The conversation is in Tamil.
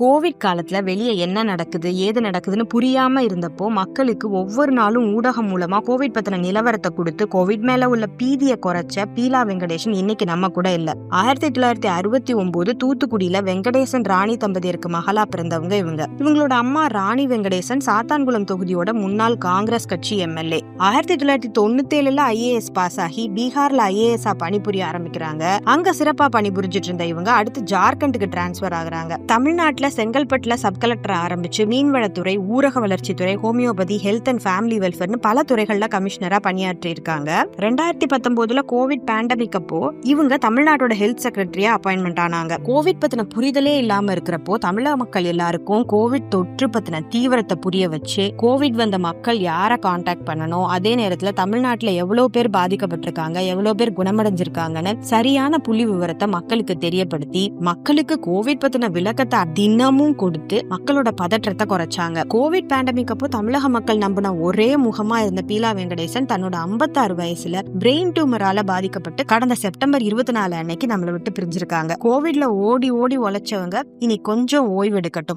கோவிட் காலத்துல வெளியே என்ன நடக்குது ஏது நடக்குதுன்னு புரியாம இருந்தப்போ மக்களுக்கு ஒவ்வொரு நாளும் ஊடகம் மூலமா கோவிட் பத்தின நிலவரத்தை கொடுத்து கோவிட் மேல உள்ள பீதியை குறைச்ச பீலா வெங்கடேசன் இன்னைக்கு நம்ம கூட இல்ல. ஆயிரத்தி தொள்ளாயிரத்தி அறுபத்தி ஒன்பது தூத்துக்குடியில வெங்கடேசன் ராணி தம்பதியருக்கு மகளா பிறந்தவங்க இவங்க. இவங்களோட அம்மா ராணி வெங்கடேசன் சாத்தான்குளம் தொகுதியோட முன்னாள் காங்கிரஸ் கட்சி எம்எல்ஏ. ஆயிரத்தி தொள்ளாயிரத்தி தொண்ணூத்தி ஏழுல ஐஏஎஸ் பாஸ் ஆகி பீகார்ல ஐஏஎஸ் பணிபுரிய ஆரம்பிக்கிறாங்க. அங்க சிறப்பா பணிபுரிஞ்சிட்டு இருந்த இவங்க அடுத்து ஜார்க்கண்டுக்கு டிரான்ஸ்ஃபர் ஆகுறாங்க. தமிழ்நாட்டுல செங்கல்பட்டில் சப் கலெக்டர் ஆரம்பிச்சு மீன்வளத்துறை ஊரக வளர்ச்சித்துறை ஹோமியோபதி ஹெல்த் அண்ட் ஃபேமிலி வெல்ஃபேர்னு பல துறைகளில் கமிஷனராக பணியாற்றி இருக்காங்க ரெண்டாயிரத்தி பத்தொன்பதுல கோவிட் பேண்டமிக் அப்போ இவங்க தமிழ்நாட்டோட ஹெல்த் செக்ரட்டரியா அப்பாயின்மெண்ட் ஆனாங்க. கோவிட் பத்தின புரிதலே இல்லாம இருக்கிறப்போ தமிழக மக்கள் எல்லாருக்கும் கோவிட் தொற்று பத்தின தீவிரத்தை புரிய வச்சு கோவிட் வந்த மக்கள் யாரை காண்டாக்ட் பண்ணணும் அதே நேரத்துல தமிழ்நாட்டுல எவ்வளவு பேர் பாதிக்கப்பட்டிருக்காங்க எவ்வளவு பேர் குணமடைஞ்சிருக்காங்கன்னு சரியான புள்ளி விவரத்தை மக்களுக்கு தெரியப்படுத்தி மக்களுக்கு கோவிட் பத்தின விளக்கத்தை தினமும் கொடுத்து மக்களோட பதற்றத்தை குறைச்சாங்க. கோவிட் பேண்டமிக் அப்போ தமிழக மக்கள் நம்பின ஒரே முகமா இருந்த பீலா வெங்கடேசன் தன்னோட 56 வயசுல பிரெயின் டியூமரால பாதிக்கப்பட்டு கடந்த செப்டம்பர் இருபத்தி நாலு அன்னைக்கு நம்மளை விட்டு பிரிஞ்சிருக்காங்க. கோவிட்ல ஓடி ஓடி உழைச்சவங்க இனி கொஞ்சம் ஓய்வு எடுக்கட்டும்.